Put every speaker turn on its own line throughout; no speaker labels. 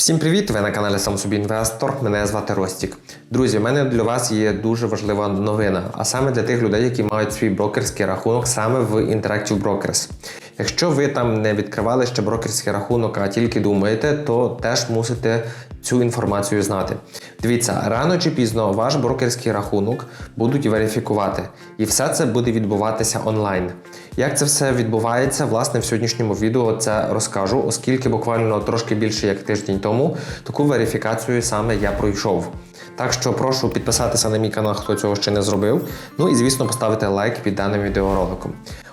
Всім привіт! Ви на каналі Сам собі інвестор. Мене звати Ростік. Друзі, в мене для вас є дуже важлива новина, а саме для тих людей, які мають свій брокерський рахунок саме в Interactive Brokers. Якщо ви там не відкривали ще брокерський рахунок, а тільки думаєте, то теж мусите цю інформацію знати. Дивіться, рано чи пізно ваш брокерський рахунок будуть верифікувати, і все це буде відбуватися онлайн. Як це все відбувається, власне, в сьогоднішньому відео це розкажу, оскільки буквально трошки більше як тиждень тому таку верифікацію саме я пройшов. Так що прошу підписатися на мій канал, хто цього ще не зробив. Ну і звісно, поставити лайк під даним відеороликом.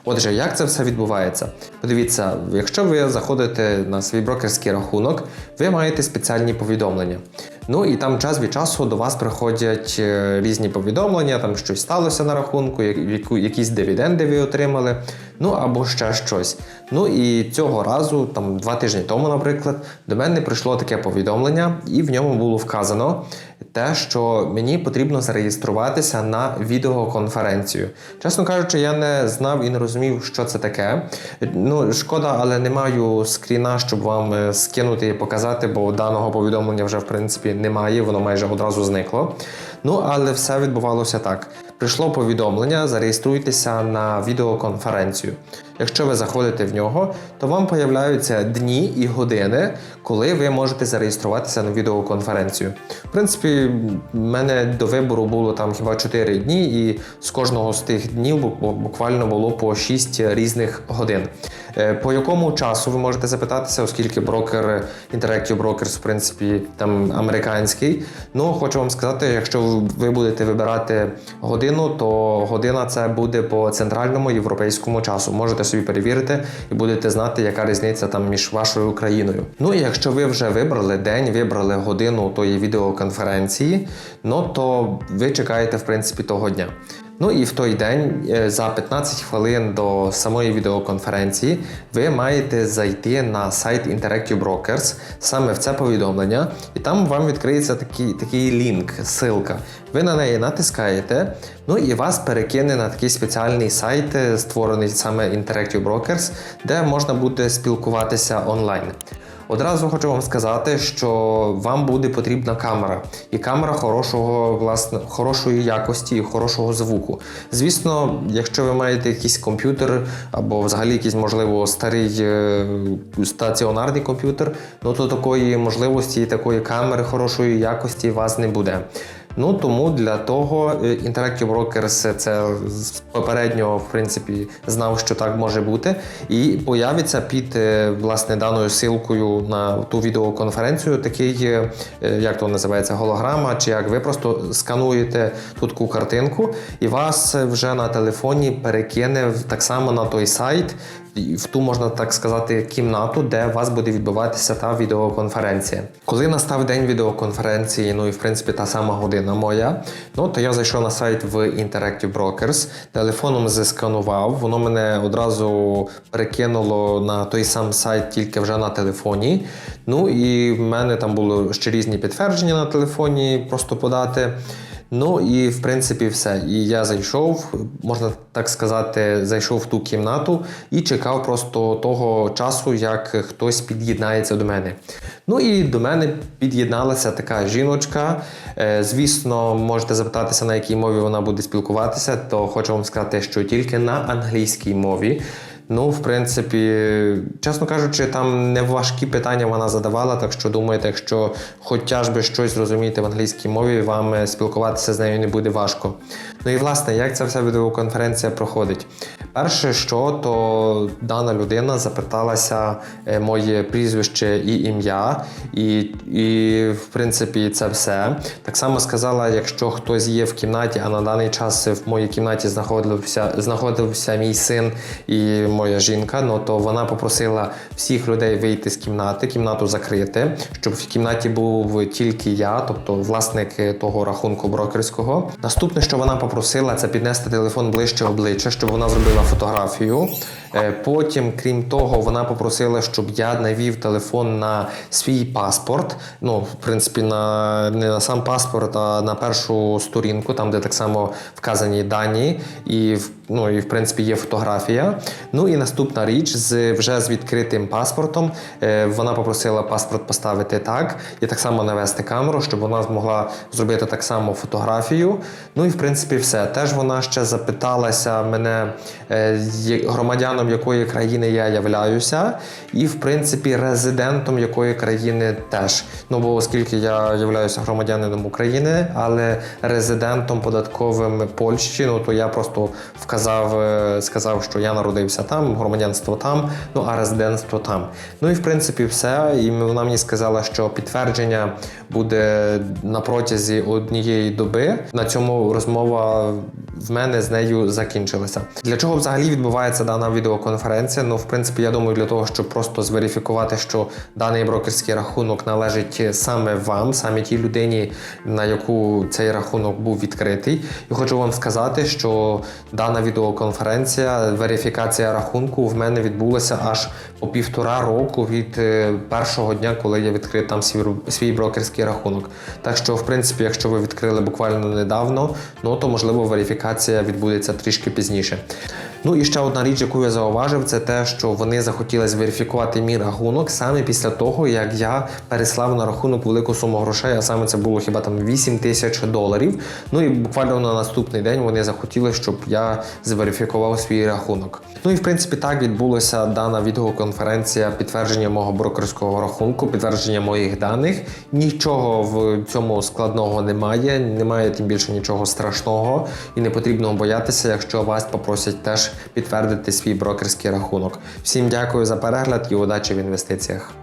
Отже, як це все відбувається? Подивіться, якщо ви заходите на свій брокерський рахунок, ви маєте спеціальні повідомлення. Ну і там час від часу до вас приходять е, різні повідомлення, там щось сталося на рахунку, якісь дивіденди ви отримали, ну або ще щось. Ну і цього разу, там два тижні тому, наприклад, до мене прийшло таке повідомлення, і в ньому було вказано те, що мені потрібно зареєструватися на відеоконференцію. Чесно кажучи, я не знав і не розумів, що це таке. Ну, шкода, але не маю скріна, щоб вам е, скинути і показати, бо даного повідомлення вже в принципі немає, воно майже одразу зникло. Ну, але все відбувалося так. Прийшло повідомлення, зареєструйтеся на відеоконференцію. Якщо ви заходите в нього, то вам появляються дні і години, коли ви можете зареєструватися на відеоконференцію. В принципі, в мене до вибору було там хіба 4 дні, і з кожного з тих днів буквально було по 6 різних годин. Е, По якому часу ви можете запитатися, оскільки брокер Interactive Brokers, в принципі, там американський. Ну, хочу вам сказати, якщо ви будете вибирати годину, то година це буде по центральному європейському часу. Можете собі перевірити і будете знати, яка різниця там між вашою країною. Ну і якщо ви вже вибрали день, вибрали годину тої відеоконференції, ну то ви чекаєте в принципі того дня. Ну і в той день е, за 15 хвилин до самої відеоконференції ви маєте зайти на сайт Interactive Brokers, саме в це повідомлення, і там вам відкриється такий, такий лінк, ссылка. Ви на неї натискаєте, ну і вас перекине на такий спеціальний сайт, е, створений саме Interactive Brokers, де можна буде спілкуватися онлайн. Одразу хочу вам сказати, що вам буде потрібна камера, і камера хорошого, власне, хорошої якості і хорошого звуку. Звісно, якщо ви маєте якийсь комп'ютер або взагалі якийсь, можливо, старий е, стаціонарний комп'ютер, ну то такої можливості і такої камери хорошої якості у вас не буде. Ну тому для того е, Interactive Brokers це з попередньо в принципі знав, що так може бути, і появиться під е, власне даною силкою на ту відеоконференцію такий, е, е, як то називається, голограма, чи як ви просто скануєте тут таку картинку, і вас вже на телефоні перекине так само на той сайт. В ту можна так сказати кімнату, де у вас буде відбуватися та відеоконференція. Коли настав день відеоконференції, ну і в принципі та сама година моя, ну то я зайшов на сайт в Interactive Brokers, телефоном засканував, воно мене одразу перекинуло на той сам сайт, тільки вже на телефоні. Ну і в мене там були ще різні підтвердження на телефоні, просто подати. Ну і в принципі все. І я зайшов, можна так сказати, зайшов в ту кімнату і чекав просто того часу, як хтось під'єднається до мене. Ну і до мене під'єдналася така жіночка. Е, Звісно, можете запитатися, на якій мові вона буде спілкуватися, то хочу вам сказати, що тільки на англійській мові. Ну, в принципі, чесно кажучи, там не важкі питання вона задавала, так що думаєте, якщо хоча ж би щось розумієте в англійській мові, вам е, спілкуватися з нею не буде важко. Ну і власне, як ця вся відеоконференція проходить? Перше, що то дана людина запиталася е, моє прізвище і ім'я, і, і в принципі це все. Так само сказала, якщо хтось є в кімнаті, а на даний час в моїй кімнаті знаходився, знаходився мій син і моя жінка, ну то вона попросила всіх людей вийти з кімнати, кімнату закрити, щоб в кімнаті був тільки я, тобто власник е, того рахунку брокерського. Наступне, що вона попросила, це піднести телефон ближче обличчя, щоб вона зробила фотографію. Е, Потім, крім того, вона попросила, щоб я навів телефон на свій паспорт. Ну, в принципі, на не на сам паспорт, а на першу сторінку, там, де так само вказані дані, і ну, і в принципі є фотографія. Ну і наступна річ з вже з відкритим паспортом. Е, Вона попросила паспорт поставити так, і так само навести камеру, щоб вона змогла зробити так само фотографію. Ну і в принципі все. Теж вона ще запиталася мене громадяном якої країни я являюся, і в принципі резидентом якої країни теж. Ну бо оскільки я являюся громадянином України, але резидентом податковим Польщі, ну то я просто вказав, е, сказав, що я народився там, громадянство там, ну а резидентство там. Ну і в принципі все. І вона мені сказала, що підтвердження буде на протязі однієї доби. На цьому розмова в мене з нею закінчилася. Для чого взагалі відбувається дана відеоконференція? Ну, в принципі, я думаю, для того, щоб просто зверифікувати, що даний брокерський рахунок належить саме вам, саме тій людині, на яку цей рахунок був відкритий. І хочу вам сказати, що дана відеоконференція, верифікація рахунку в мене відбулася аж по півтора року від е, першого дня, коли я відкрив там свій, брокерський рахунок. Так що, в принципі, якщо ви відкрили буквально недавно, ну то можливо верифікація відбудеться трішки пізніше. Ну і ще одна річ, яку я зауважив, це те, що вони захотіли зверифікувати мій рахунок саме після того, як я переслав на рахунок велику суму грошей, а саме це було хіба там 8 тисяч доларів. Ну і буквально на наступний день вони захотіли, щоб я зверифікував свій рахунок. Ну і в принципі так відбулася дана відеоконференція підтвердження мого брокерського рахунку, підтвердження моїх даних. Нічого в цьому складного немає, немає тим більше нічого страшного і не потрібно боятися, якщо вас попросять підтвердити свій брокерський рахунок. Всім дякую за перегляд і удачі в інвестиціях.